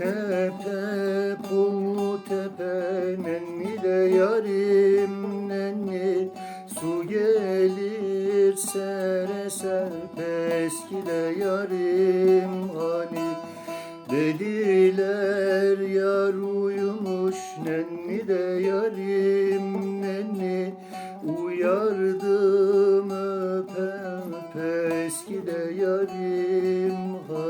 Tepe kumlu tepe nenni de yarim nenni. Su gelir sere serpe eskide yarim hani Dediler yar uyumuş nenni de yarim nenni. Uyardım öpe öpe eskide yarim hani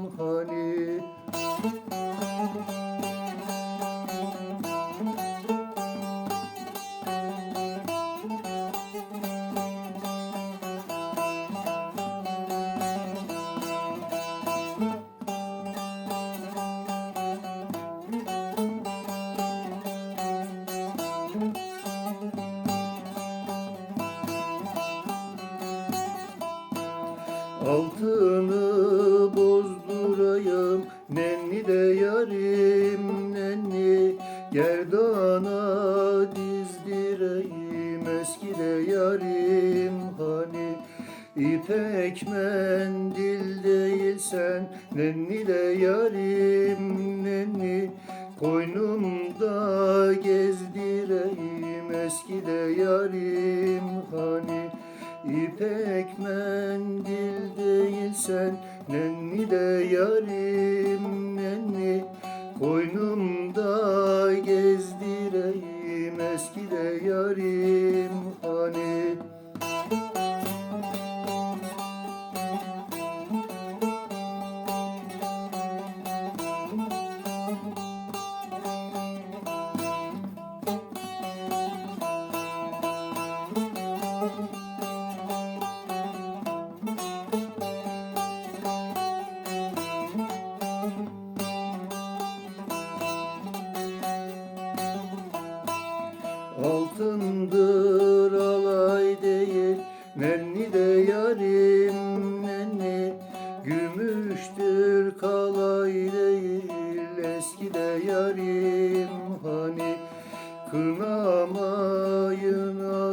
Altını bozdurayım nenni de yarim nenni. Gerdana dizdireyim eski de yarim hani. İpek mendil değilsen nenni de yarim nenni. Koynumda gezdireyim eski de yarim hani İpek mendil değilsen nenni de yarim nenni. Koynumda gezdireyim eski de yarim kalay değil Eski de yarim. Hani Kınamayına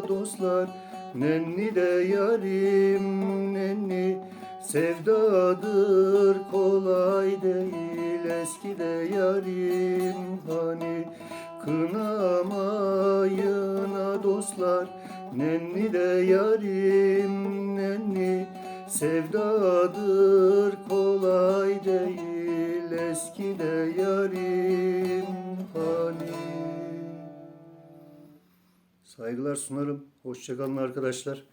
dostlar Nenni de yarim. Nenni Sevdadır kolay değil Eski de yarim. Hani Kınamayına dostlar Nenni de yarim. Nenni Sevdadır kolay de yarim hani Saygılar sunarım. Hoşçakalın arkadaşlar.